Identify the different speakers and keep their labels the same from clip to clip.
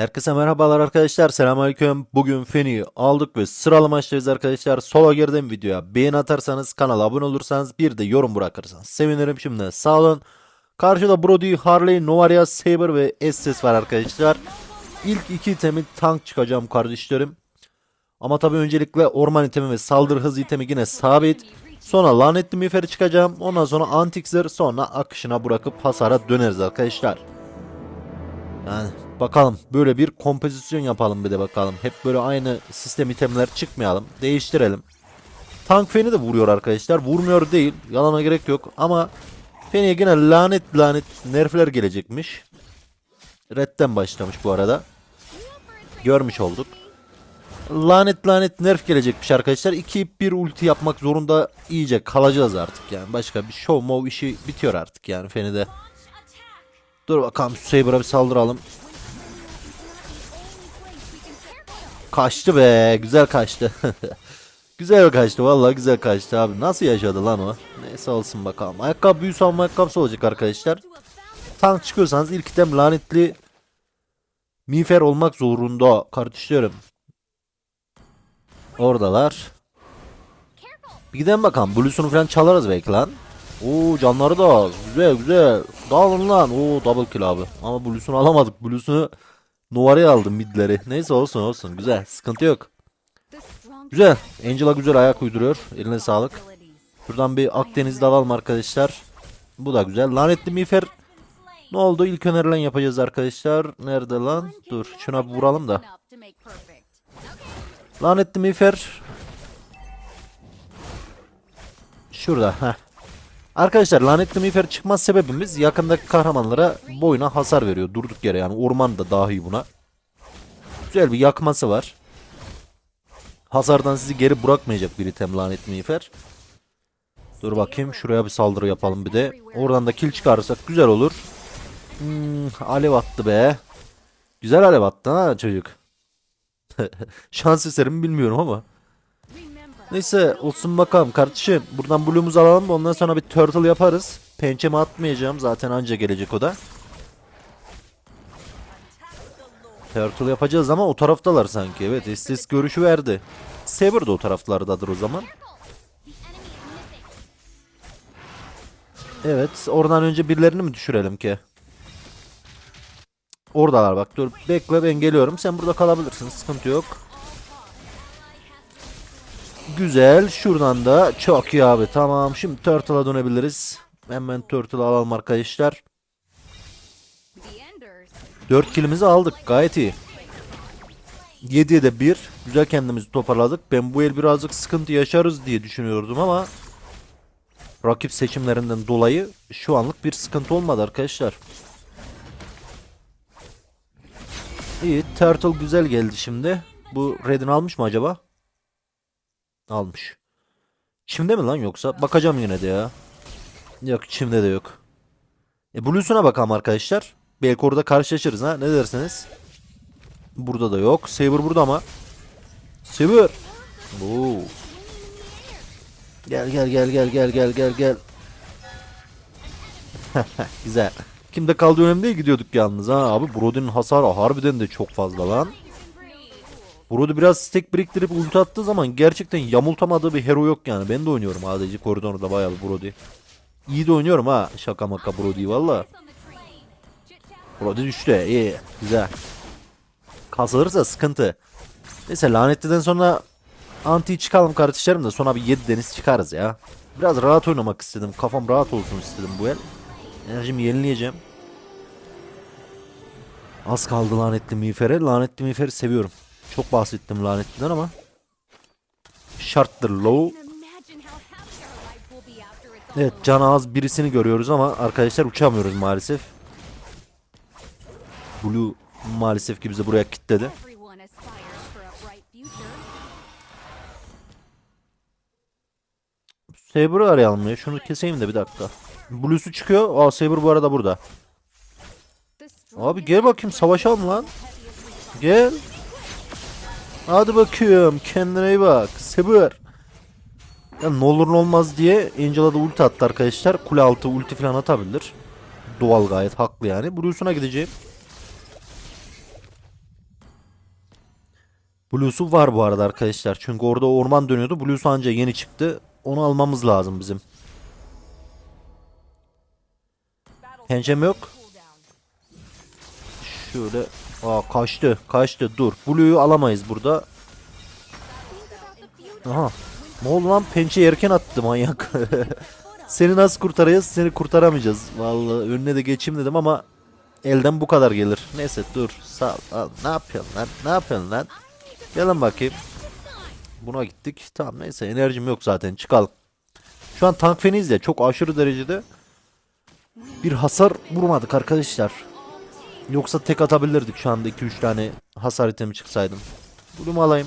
Speaker 1: Herkese merhabalar arkadaşlar. Selamünaleyküm. Bugün Feni'yi aldık ve sıralama maçtayız arkadaşlar. Solo girdim videoya. Beğen atarsanız, kanala abone olursanız, bir de yorum bırakırsanız sevinirim. Şimdi sağ olun. Karşıda Brody, Harley, Novaria, Saber ve Estes var arkadaşlar. İlk iki itemi tank çıkacağım kardeşlerim. Ama tabii öncelikle orman itemi ve saldırı hız itemi yine sabit. Sonra lanetli miğferi çıkacağım. Ondan sonra antikzır sonra akışına bırakıp hasara döneriz arkadaşlar. Yani bakalım böyle bir kompozisyon yapalım bir de bakalım. Hep böyle aynı sistem itemler çıkmayalım. Değiştirelim. Tank Feni de vuruyor arkadaşlar. Vurmuyor değil. Yalana gerek yok ama Feni'ye yine lanet lanet nerfler gelecekmiş. Red'den başlamış bu arada. Görmüş olduk. Lanet lanet nerf gelecekmiş arkadaşlar. 2 1 ulti yapmak zorunda iyice kalacağız artık yani. Başka bir show mov işi bitiyor artık yani Feni'de. Dur bakalım Saber'a bir saldıralım. Kaçtı be. Güzel kaçtı. güzel kaçtı. Vallahi güzel kaçtı abi. Nasıl yaşadı lan o? Neyse olsun bakalım. Ayakkabı büyü savunma ayakkabısı olacak arkadaşlar. Tank çıkıyorsanız ilk item lanetli miğfer olmak zorunda kardeşlerim. Oradalar. Bir gidelim bakalım. Blue'sunu falan çalarız belki lan. Oo canları da az. Güzel güzel. Dağılın lan. Oo double kill abi. Ama Blue'sunu alamadık. Blue'sunu Novara'ya aldım midleri. Neyse olsun olsun. Güzel. Sıkıntı yok. Güzel. Angela güzel ayak uyduruyor. Eline sağlık. Şuradan bir Akdeniz'de alalım arkadaşlar. Bu da güzel. Lanetli miğfer. Ne oldu? İlk önerilen yapacağız arkadaşlar. Nerede lan? Dur. Şuna vuralım da. Lanetli miğfer. Şurada. Heh. Arkadaşlar lanetli miğfer çıkma sebebimiz yakındaki kahramanlara boyuna hasar veriyor durduk yere yani orman da dahi buna. Güzel bir yakması var. Hasardan sizi geri bırakmayacak bir item lanetli miğfer. Dur bakayım şuraya bir saldırı yapalım bir de. Oradan da kill çıkarırsak güzel olur. Hmm, alev attı be. Güzel alev attı ha çocuk. Şans eseri mi bilmiyorum ama. Neyse olsun bakalım kardeşim. Buradan blue'umuzu alalım ondan sonra bir turtle yaparız. Pençemi atmayacağım zaten anca gelecek o da. Turtle yapacağız ama o taraftalar sanki. Evet Estes görüşü verdi. Saber de o taraflardadır o zaman. Evet oradan önce birilerini mi düşürelim ki? Oradalar bak dur bekle ben geliyorum. Sen burada kalabilirsin sıkıntı yok. Güzel. Şuradan da çok iyi abi. Tamam. Şimdi Turtle'a dönebiliriz. Hemen Turtle'ı alalım arkadaşlar. 4 kilimizi aldık. Gayet iyi. 7'ye de 1. Güzel kendimizi toparladık. Ben bu el birazcık sıkıntı yaşarız diye düşünüyordum ama rakip seçimlerinden dolayı şu anlık bir sıkıntı olmadı arkadaşlar. İyi. Turtle güzel geldi şimdi. Bu Red'in almış mı acaba? Almış. Çimde mi lan yoksa? Bakacağım yine de ya. Yok çimde de yok. E Blue'suna bakalım arkadaşlar. Belki orada karşılaşırız ha. Ne dersiniz? Burada da yok. Saber burada ama. Saber. Oo. Gel gel gel gel gel gel gel gel. Güzel. Kimde kaldığı önemli değil gidiyorduk yalnız ha. Abi Brody'nin hasarı harbiden de çok fazla lan. Brody biraz stack biriktirip ulti attığı zaman gerçekten yamultamadığı bir hero yok yani. Ben de oynuyorum ADC koridorda bayağı Brody. İyi de oynuyorum ha. Şaka maka Brody valla. Brody düştü. iyi. Güzel. Kasılırsa sıkıntı. Neyse lanetliden sonra anti çıkalım kardeşlerim de sonra bir 7 deniz çıkarız ya. Biraz rahat oynamak istedim. Kafam rahat olsun istedim bu el. Enerjimi yenileyeceğim. Az kaldı lanetli miğfere. Lanetli miğferi seviyorum. Çok bahsettim lanetliden ama. Şarttır low. Evet can az birisini görüyoruz ama arkadaşlar uçamıyoruz maalesef. Blue maalesef ki bizi buraya kilitledi. Saber'ı arayalım ya. Şunu keseyim de bir dakika. Blue'su çıkıyor. Aa Saber bu arada burada. Abi gel bakayım savaşalım lan. Gel. Hadi bakıyorum kendine iyi bak. Saber. Ya ne olur ne olmaz diye Angel'a da ulti attı arkadaşlar. Kule altı ulti falan atabilir. Doğal gayet haklı yani. Blue'suna gideceğim. Blues'u var bu arada arkadaşlar. Çünkü orada orman dönüyordu. Blues anca yeni çıktı. Onu almamız lazım bizim. Pençem yok. Şöyle. Aa kaçtı. Kaçtı. Dur. Blue'yu alamayız burada. Aha. Ne oldu lan? Pençeyi erken attı manyak. Seni nasıl kurtaracağız? Seni kurtaramayacağız. Vallahi önüne de geçeyim dedim ama elden bu kadar gelir. Neyse dur. Sağ ol. Al. Ne yapıyorsun lan? Ne yapıyorsun lan? Gelin bakayım. Buna gittik. Tamam neyse enerjim yok zaten. Çıkalım. Şu an tank feniyiz ya. Çok aşırı derecede bir hasar vurmadık arkadaşlar. Yoksa tek atabilirdik şu anda 2-3 tane hasar itemi çıksaydım. Bunu alayım.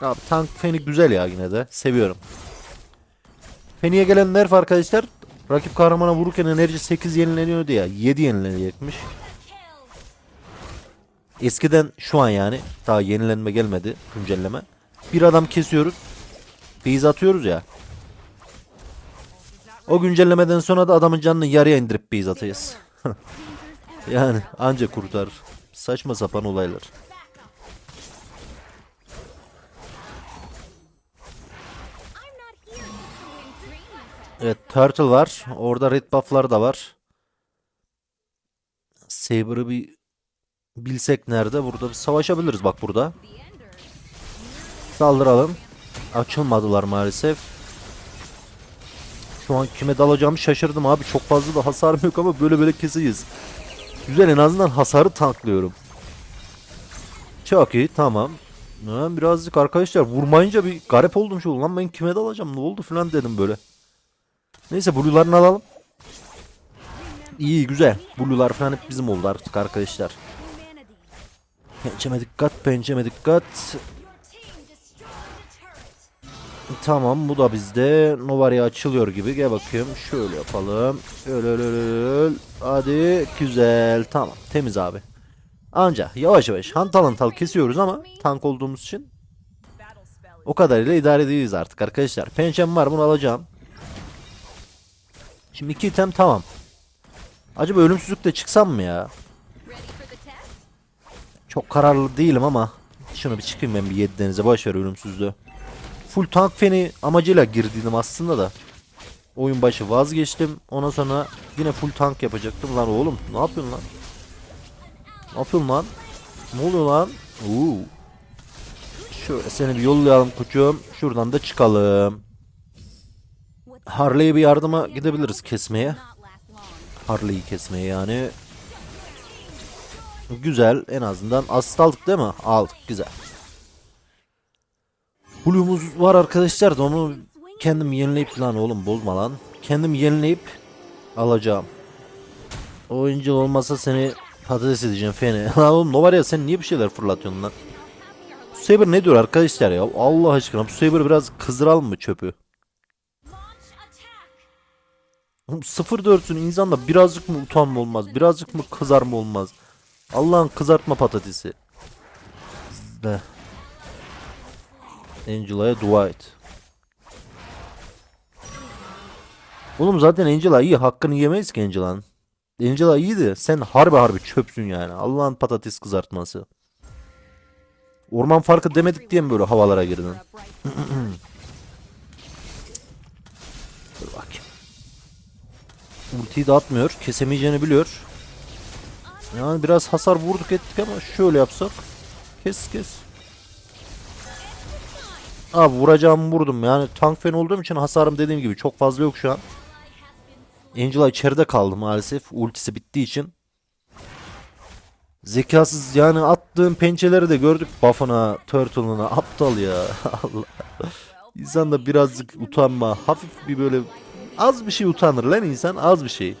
Speaker 1: Abi tank feni güzel ya yine de. Seviyorum. Feni'ye gelen nerf arkadaşlar rakip kahramana vururken enerji 8 yenileniyordu ya. 7 yenilenecekmiş. Eskiden şu an yani daha yenilenme gelmedi güncelleme. Bir adam kesiyoruz. Base atıyoruz ya. O güncellemeden sonra da adamın canını yarıya indirip base atacağız. yani anca kurtarır. Saçma sapan olaylar. Evet Turtle var. Orada red buff'lar da var. Saber'ı bir bilsek nerede? Burada bir savaşabiliriz bak burada. Saldıralım. Açılmadılar maalesef. Şu an kime dalacağımı şaşırdım abi. Çok fazla da hasarım yok ama böyle böyle keseceğiz. Güzel en azından hasarı tanklıyorum. Çok iyi tamam. Ha, birazcık arkadaşlar vurmayınca bir garip oldum şu lan ben kime dalacağım ne oldu falan dedim böyle. Neyse blue'larını alalım. İyi güzel. Blue'lar falan hep bizim oldu artık arkadaşlar. Pençeme dikkat, pençeme dikkat. Tamam bu da bizde. Novaria açılıyor gibi. Gel bakayım. Şöyle yapalım. Öl öl öl öl. Hadi güzel. Tamam temiz abi. Anca yavaş yavaş hantal hantal kesiyoruz ama tank olduğumuz için o kadarıyla idare edeceğiz artık arkadaşlar. Pençem var bunu alacağım. Şimdi iki item tamam. Acaba ölümsüzlükle çıksam mı ya? Çok kararlı değilim ama şunu bir çıkayım ben bir 7 denize boş ver ölümsüzlüğü. Full tank feni amacıyla girdiydim aslında da. Oyun başı vazgeçtim. Ondan sonra yine full tank yapacaktım. Lan oğlum ne yapıyorsun lan? Ne yapıyorsun lan? Ne oluyor lan? Oo. Şöyle seni bir yollayalım koçum. Şuradan da çıkalım. Harley'e bir yardıma gidebiliriz kesmeye. Harley'i kesmeye yani. Güzel en azından asist aldık değil mi? Aldık güzel. Blue'umuz var arkadaşlar da onu kendim yenileyip lan oğlum bozma lan. Kendim yenileyip alacağım. Oyuncu olmasa seni patates edeceğim fene. Lan oğlum ne var ya sen niye bir şeyler fırlatıyorsun lan? Saber ne diyor arkadaşlar ya? Allah aşkına bu Saber biraz kızdıralım mı çöpü? Oğlum 0-4'ün insanda birazcık mı utanma olmaz? Birazcık mı kızarma olmaz? Allah'ın kızartma patatesi. Ne? Angela'ya dua et. Oğlum zaten Angela iyi. Hakkını yemeyiz ki Angela'nın. Angela iyiydi. Sen harbi harbi çöpsün yani. Allah'ın patates kızartması. Orman farkı demedik diye mi böyle havalara girdin? Dur bakayım. Ultiyi de atmıyor. Kesemeyeceğini biliyor. Yani biraz hasar vurduk ettik ama şöyle yapsak. Kes kes. Abi vuracağımı vurdum yani tank fen olduğum için hasarım dediğim gibi çok fazla yok şu an. Angela içeride kaldı maalesef ultisi bittiği için. Zekasız yani attığım pençeleri de gördük buff'ına, turtle'ına aptal ya. Allah. İnsan da birazcık utanma, hafif bir böyle az bir şey utanır lan insan az bir şey.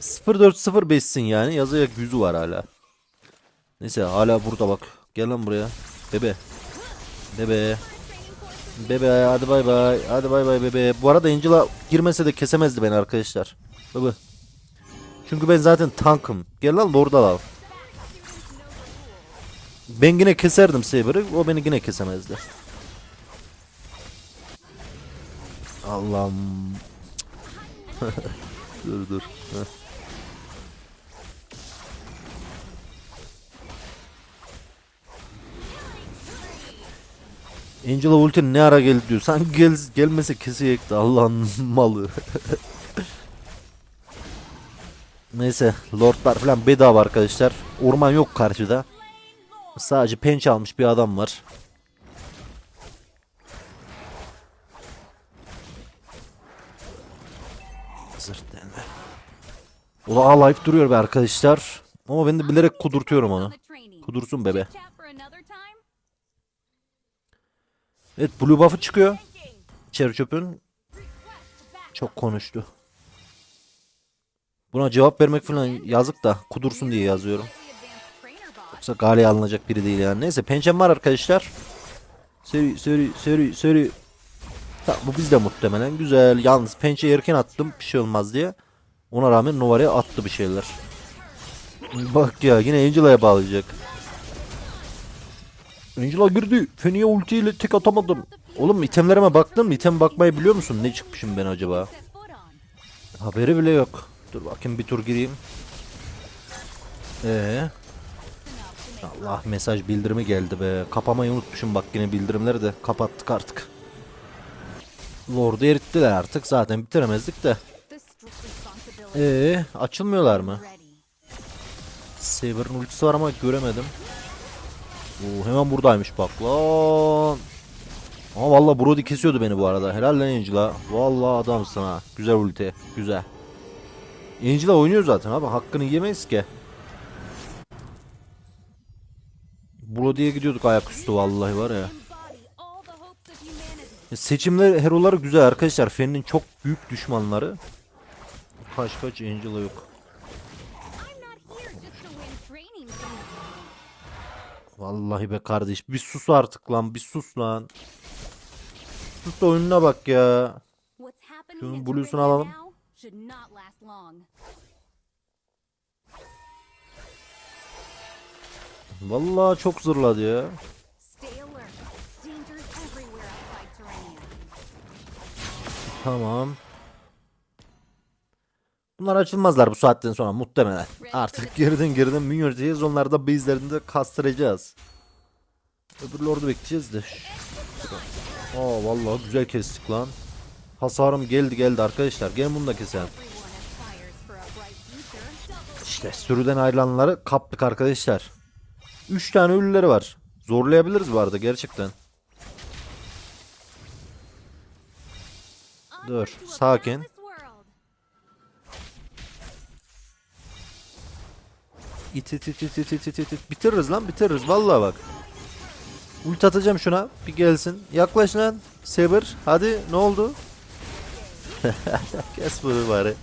Speaker 1: 0405'sin yani yazıya yüzü var hala. Neyse hala burada bak. Gel lan buraya. Bebe. Bebe. Bebe hadi bay bay. Hadi bay bay bebe. Bu arada Angela girmese de kesemezdi beni arkadaşlar. Bebe. Çünkü ben zaten tankım. Gel lan orada al. Ben yine keserdim Saber'ı. O beni yine kesemezdi. Allah'ım. dur dur. Heh. Angela ulti ne ara geldi diyor. Sanki gel, gelmese kesecekti Allah'ın malı. Neyse lordlar falan bedava arkadaşlar. Orman yok karşıda. Sadece pençe almış bir adam var. Zırt denme. Ula ağlayıp duruyor be arkadaşlar. Ama ben de bilerek kudurtuyorum onu. Kudursun bebe. Evet blue buff'ı çıkıyor. Cherry çöpün. Çok konuştu. Buna cevap vermek falan yazık da kudursun diye yazıyorum. Yoksa galeye alınacak biri değil yani. Neyse pençem var arkadaşlar. Seri seri seri seri. Ta, bu bizde muhtemelen güzel. Yalnız pençe erken attım bir şey olmaz diye. Ona rağmen Nova'ya attı bir şeyler. Bak ya yine Angela'ya bağlayacak. Angela girdi. Feni'ye ultiyle tek atamadım. Oğlum itemlerime baktın mı? İtem bakmayı biliyor musun? Ne çıkmışım ben acaba? Haberi bile yok. Dur bakayım bir tur gireyim. Ee. Allah mesaj bildirimi geldi be. Kapamayı unutmuşum bak yine bildirimleri de kapattık artık. Lord'u erittiler artık zaten bitiremezdik de. Ee, açılmıyorlar mı? Saber'ın ultisi var ama göremedim. Oo, hemen buradaymış bak lan. Ama valla Brody kesiyordu beni bu arada. Helal lan Angela. Valla adamsın ha. Güzel ulti. Güzel. Angela oynuyor zaten abi. Hakkını yemeyiz ki. Brody'ye gidiyorduk ayaküstü vallahi var ya. Seçimler heroları güzel arkadaşlar. Fen'in çok büyük düşmanları. Kaç kaç Angela yok. Vallahi be kardeş bir sus artık lan bir sus lan. Sus da oyununa bak ya.
Speaker 2: Şunun bluesunu alalım.
Speaker 1: Vallahi çok zırladı ya. Tamam. Bunlar açılmazlar bu saatten sonra muhtemelen. Artık girdin girdin minyon Onlar da base'lerinde kastıracağız. Öbür lordu bekleyeceğiz de. Aa vallahi güzel kestik lan. Hasarım geldi geldi arkadaşlar. Gelin bunu da keselim. İşte sürüden ayrılanları kaptık arkadaşlar. 3 tane ölüleri var. Zorlayabiliriz bu arada gerçekten. Dur, sakin. İt it it it it it it it it. Bitiririz lan bitiririz vallahi bak. Ult atacağım şuna. Bir gelsin. Yaklaş lan. Saber. Hadi ne oldu? Kes bunu bari.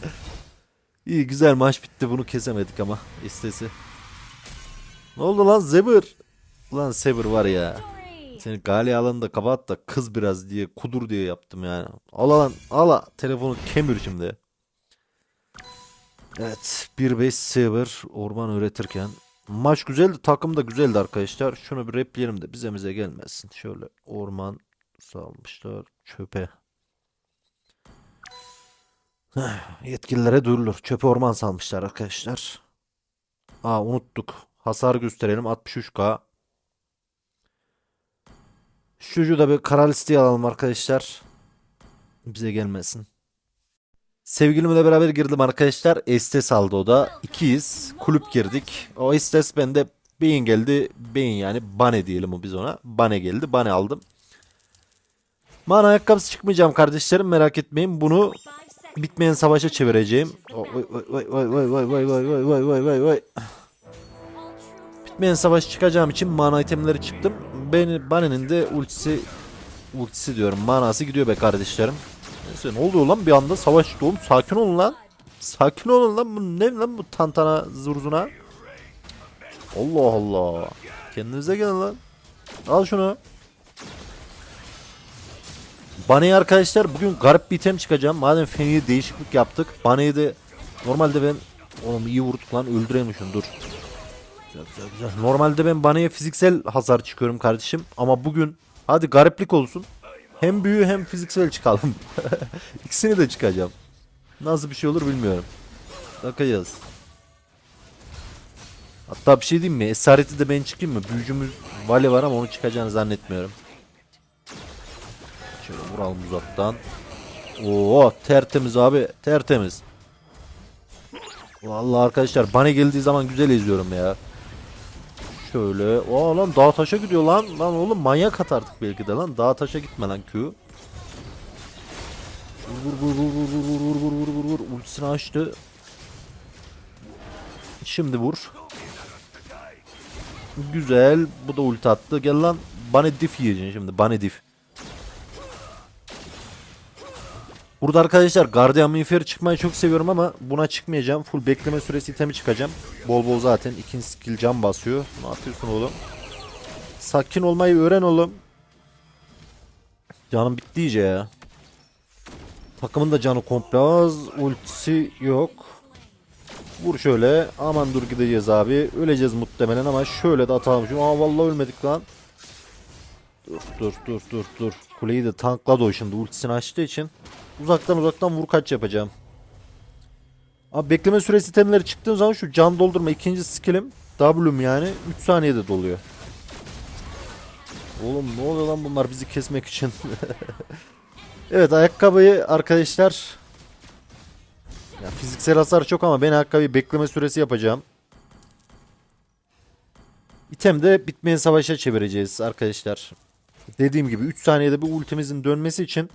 Speaker 1: İyi güzel maç bitti. Bunu kesemedik ama. istesi. Ne oldu lan Zebir? Ulan Saber var ya. Seni gali alanında kapat da kız biraz diye kudur diye yaptım yani. Al lan ala telefonu kemir şimdi. Evet 1-5 Saber orman üretirken. Maç güzeldi takım da güzeldi arkadaşlar. Şunu bir repleyelim de bize bize gelmesin. Şöyle orman salmışlar çöpe. Yetkililere duyurulur. Çöpe orman salmışlar arkadaşlar. Aa unuttuk. Hasar gösterelim 63k. Şucu da bir kara listeye alalım arkadaşlar. Bize gelmesin. Sevgilimle beraber girdim arkadaşlar. Estes aldı o da. İkiyiz. Kulüp girdik. O Estes bende beyin geldi. Beyin yani bane diyelim o biz ona. Bane geldi. Bane aldım. Mana ayakkabısı çıkmayacağım kardeşlerim merak etmeyin. Bunu bitmeyen savaşa çevireceğim. Vay vay vay vay vay vay vay vay vay vay vay vay. Bitmeyen savaş çıkacağım için mana itemleri çıktım. Beni Bane'nin de ultisi ultisi diyorum. Manası gidiyor be kardeşlerim. Neyse ne oluyor lan bir anda savaş çıktı sakin olun lan. Sakin olun lan bu ne lan bu tantana zurzuna. Allah Allah. Kendinize gelin lan. Al şunu. Bane'yi arkadaşlar bugün garip bir item çıkacağım. Madem Fenix'e değişiklik yaptık. Bane'yi de normalde ben oğlum iyi vurduk lan öldürelim şunu dur. Güzel güzel güzel. Normalde ben Bane'ye fiziksel hasar çıkıyorum kardeşim. Ama bugün hadi gariplik olsun. Hem büyü hem fiziksel çıkalım. İkisini de çıkacağım. Nasıl bir şey olur bilmiyorum. Bakacağız. Hatta bir şey diyeyim mi? Esareti de ben çıkayım mı? Büyücümüz Vale var ama onu çıkacağını zannetmiyorum. Şöyle vuralım uzaktan. Oo tertemiz abi tertemiz. Vallahi arkadaşlar bana geldiği zaman güzel izliyorum ya. Şöyle. Aa lan dağ taşa gidiyor lan. Lan oğlum manyak at artık belki de lan. Dağ taşa gitme lan Q. Vur vur vur vur vur vur vur vur vur vur vur. Ultisini açtı. Şimdi vur. Güzel. Bu da ulti attı. Gel lan. Bana dif yiyeceksin şimdi. Bana dif. Burada arkadaşlar Guardian Minfer çıkmayı çok seviyorum ama buna çıkmayacağım. Full bekleme süresi itemi çıkacağım. Bol bol zaten ikinci skill can basıyor. Ne yapıyorsun oğlum? Sakin olmayı öğren oğlum. Canım bitti iyice ya. Takımın da canı komple az. Ultisi yok. Vur şöyle. Aman dur gideceğiz abi. Öleceğiz muhtemelen ama şöyle de atalım. Aa vallahi ölmedik lan. Dur dur dur dur dur. Kuleyi de tankladı o şimdi ultisini açtığı için. Uzaktan uzaktan vur kaç yapacağım. Abi bekleme süresi itemleri çıktığım zaman şu can doldurma ikinci skillim W'm yani 3 saniyede doluyor. Oğlum ne oluyor lan bunlar bizi kesmek için. evet ayakkabıyı arkadaşlar ya fiziksel hasar çok ama ben ayakkabıyı bekleme süresi yapacağım. İtem de bitmeyen savaşa çevireceğiz arkadaşlar. Dediğim gibi 3 saniyede bu ultimizin dönmesi için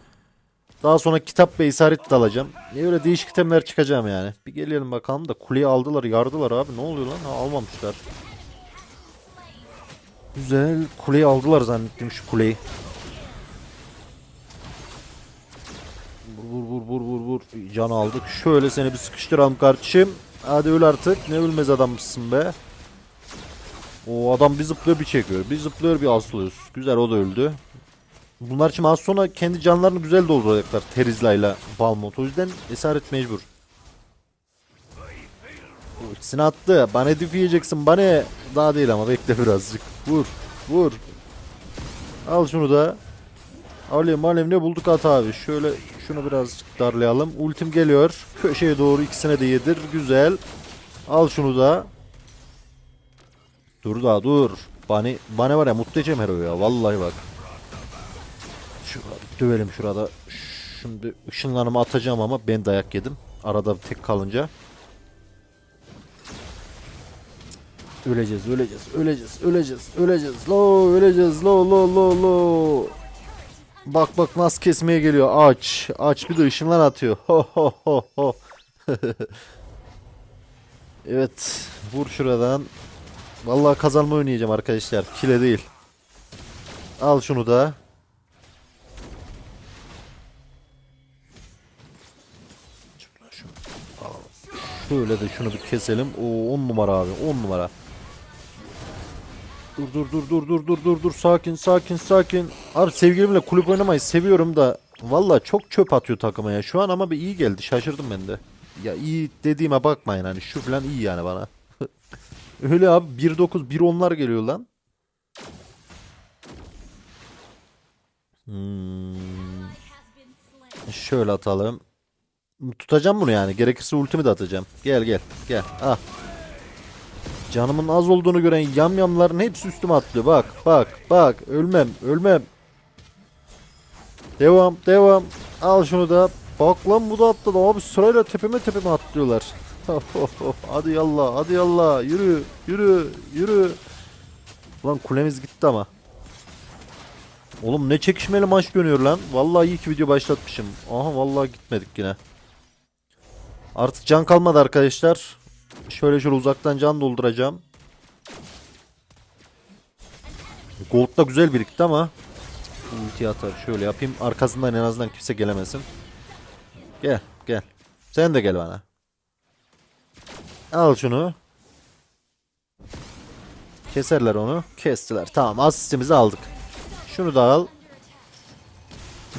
Speaker 1: daha sonra kitap ve isaret de alacağım. Ne öyle değişik itemler çıkacağım yani. Bir gelelim bakalım da kuleyi aldılar yardılar abi ne oluyor lan? Ha, almamışlar. Güzel kuleyi aldılar zannettim şu kuleyi. Vur vur vur vur vur vur. Can aldık. Şöyle seni bir sıkıştıralım kardeşim. Hadi öl artık. Ne ölmez adammışsın be. O adam bir zıplıyor bir çekiyor. Bir zıplıyor bir aslıyoruz. Güzel o da öldü. Bunlar şimdi az sonra kendi canlarını güzel dolduracaklar Terizla ile Balmont. O yüzden esaret mecbur. Ultisini attı. Bana hedef yiyeceksin. Bana daha değil ama bekle birazcık. Vur. Vur. Al şunu da. Alev alev ne bulduk at abi. Şöyle şunu birazcık darlayalım. Ultim geliyor. Köşeye doğru ikisine de yedir. Güzel. Al şunu da. Dur daha dur. Bani, bana var ya muhteşem hero ya. Vallahi bak. Şurada dövelim şurada. Şimdi ışınlarımı atacağım ama ben dayak yedim. Arada tek kalınca. Öleceğiz, öleceğiz, öleceğiz, öleceğiz, öleceğiz. Lo, öleceğiz. Lo, lo, lo, lo. Bak bak nasıl kesmeye geliyor. Aç, aç bir de ışınlar atıyor. Ho ho ho ho. evet, vur şuradan. Vallahi kazanma oynayacağım arkadaşlar. Kile değil. Al şunu da. Şöyle de şunu bir keselim. O 10 numara abi. 10 numara. Dur dur dur dur dur dur dur dur sakin sakin sakin. Abi sevgilimle kulüp oynamayı seviyorum da valla çok çöp atıyor takıma ya. Şu an ama bir iyi geldi. Şaşırdım ben de. Ya iyi dediğime bakmayın hani şu falan iyi yani bana. Öyle abi 1.9 1.10'lar geliyor lan. Hmm. Şöyle atalım. Tutacağım bunu yani. Gerekirse ultimi de atacağım. Gel gel gel. Ah. Canımın az olduğunu gören yamyamların hepsi üstüme atlıyor. Bak bak bak. Ölmem ölmem. Devam devam. Al şunu da. Bak lan bu da atladı. Abi sırayla tepeme tepeme atlıyorlar. Hadi yallah hadi yallah. Yürü yürü yürü. Lan kulemiz gitti ama. Oğlum ne çekişmeli maç dönüyor lan. Vallahi iyi ki video başlatmışım. Aha vallahi gitmedik yine. Artık can kalmadı arkadaşlar. Şöyle şöyle uzaktan can dolduracağım. Gold da güzel birikti ama ulti atar. Şöyle yapayım. Arkasından en azından kimse gelemesin. Gel gel. Sen de gel bana. Al şunu. Keserler onu. Kestiler. Tamam asistimizi aldık. Şunu da al.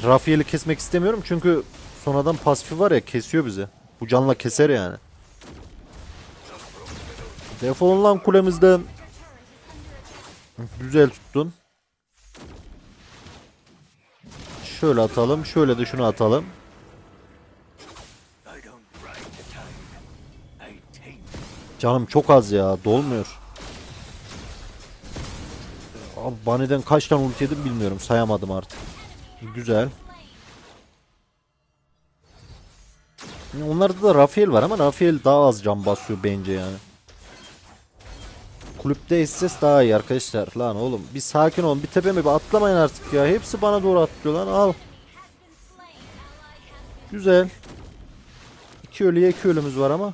Speaker 1: Rafiel'i kesmek istemiyorum çünkü sonradan pasifi var ya kesiyor bizi. Bu canla keser yani. Defolun lan kulemizden. Güzel tuttun. Şöyle atalım. Şöyle de şunu atalım. Canım çok az ya. Dolmuyor. Abi baniden kaç tane ulti yedim bilmiyorum. Sayamadım artık. Güzel. Onlarda da Rafael var ama Rafael daha az can basıyor bence yani. Kulüpte istes daha iyi arkadaşlar. Lan oğlum bir sakin olun. Bir tepeme bir atlamayın artık ya. Hepsi bana doğru atlıyor lan. Al. Güzel. İki ölüye iki ölümüz var ama.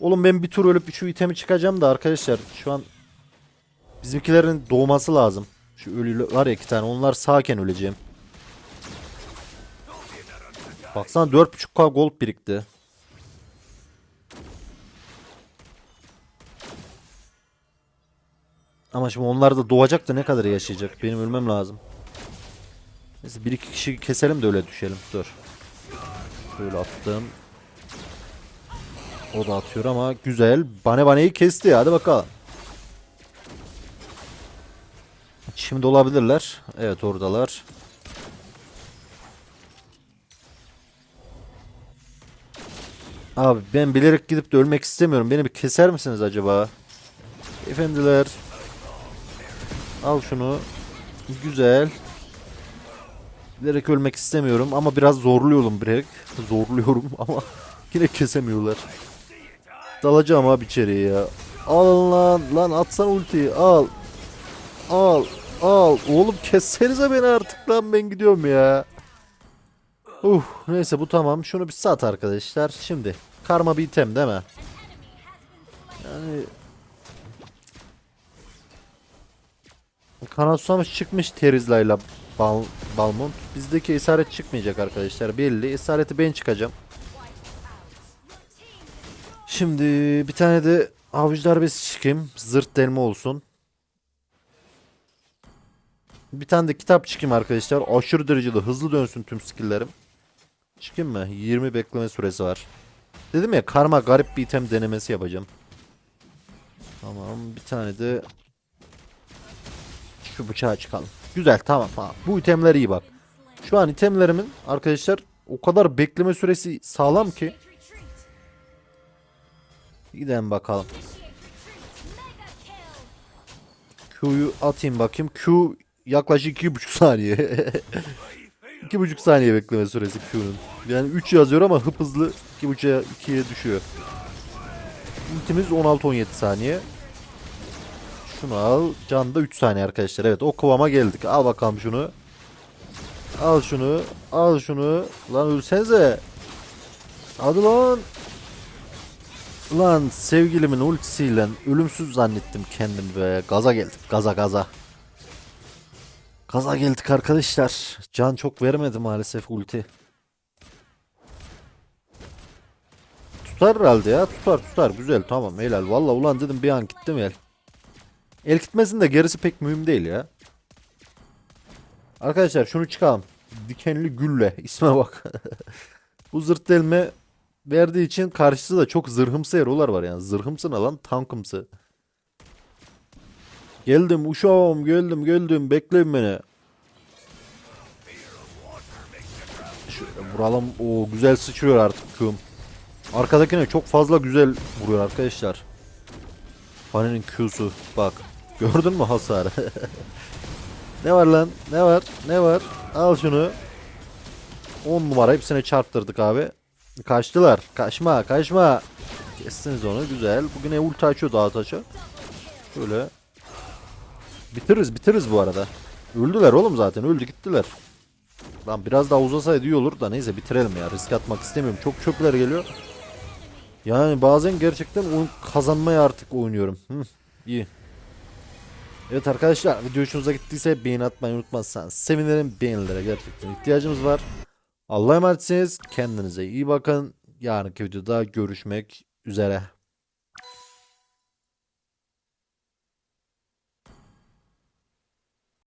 Speaker 1: Oğlum ben bir tur ölüp şu itemi çıkacağım da arkadaşlar. Şu an bizimkilerin doğması lazım. Şu ölü var ya iki tane. Onlar sağken öleceğim. Baksana 4.5k gold birikti. Ama şimdi onlar da doğacak da ne kadar yaşayacak? Benim ölmem lazım. Neyse bir iki kişi keselim de öyle düşelim. Dur. Şöyle attım. O da atıyor ama güzel. Bane baneyi kesti. Hadi bakalım. Şimdi olabilirler. Evet oradalar. Abi ben bilerek gidip de ölmek istemiyorum. Beni bir keser misiniz acaba? Efendiler. Al şunu. Güzel. Bilerek ölmek istemiyorum ama biraz zorluyorum bilerek. Zorluyorum ama yine kesemiyorlar. Dalacağım abi içeriye ya. Al lan lan atsan ultiyi al. Al al. Oğlum kessenize beni artık lan ben gidiyorum ya. Uh neyse bu tamam. Şunu bir sat arkadaşlar. Şimdi karma bir item değil mi? Yani Kanat susamış çıkmış Terizla ile Bal Balmont. Bizdeki esaret çıkmayacak arkadaşlar belli. Esareti ben çıkacağım. Şimdi bir tane de avuç darbesi çıkayım. Zırt delme olsun. Bir tane de kitap çıkayım arkadaşlar. Aşırı derecede hızlı dönsün tüm skill'lerim. Çıkayım mı? 20 bekleme süresi var. Dedim ya karma garip bir item denemesi yapacağım. Tamam bir tane de şu bıçağı çıkalım. Güzel tamam tamam. Bu itemler iyi bak. Şu an itemlerimin arkadaşlar o kadar bekleme süresi sağlam ki. Gidelim bakalım. Q'yu atayım bakayım. Q yaklaşık 2,5 saniye. 2,5 saniye bekleme süresi Q'nun. Yani 3 yazıyor ama hıp hızlı 2,5'a 2'ye düşüyor. Ultimiz 16-17 saniye. Şunu al. Can da 3 saniye arkadaşlar. Evet o kıvama geldik. Al bakalım şunu. Al şunu. Al şunu. Lan ölsenize. Hadi lan. Lan sevgilimin ultisiyle ölümsüz zannettim kendimi be. Gaza geldik. Gaza gaza. Gaza geldik arkadaşlar. Can çok vermedi maalesef ulti. Tutar herhalde ya. Tutar tutar. Güzel tamam helal. Valla ulan dedim bir an gittim el. El gitmesin de gerisi pek mühim değil ya. Arkadaşlar şunu çıkalım. Dikenli gülle. isme bak. Bu zırt delme verdiği için karşısı da çok zırhımsı erolar var yani. Zırhımsı ne lan? Tankımsı. Geldim uşağım geldim geldim bekleyin beni. Şöyle vuralım. O güzel sıçrıyor artık kığım. Arkadakine çok fazla güzel vuruyor arkadaşlar. Hanenin Q'su bak. Gördün mü hasarı? ne var lan? Ne var? Ne var? Al şunu. 10 numara hepsine çarptırdık abi. Kaçtılar. Kaçma, kaçma. Kestiniz onu güzel. Bugün ulti açıyor daha taça. Şöyle. Bitiririz, bitiririz bu arada. Öldüler oğlum zaten. Öldü gittiler. Lan biraz daha uzasaydı iyi olur da neyse bitirelim ya. Risk atmak istemiyorum. Çok çöpler geliyor. Yani bazen gerçekten oyun kazanmaya artık oynuyorum. Hı, iyi. Evet arkadaşlar video hoşunuza gittiyse beğeni atmayı unutmazsanız sevinirim. Beğenilere gerçekten ihtiyacımız var. Allah'a emanetsiniz. Kendinize iyi bakın. Yarınki videoda görüşmek üzere.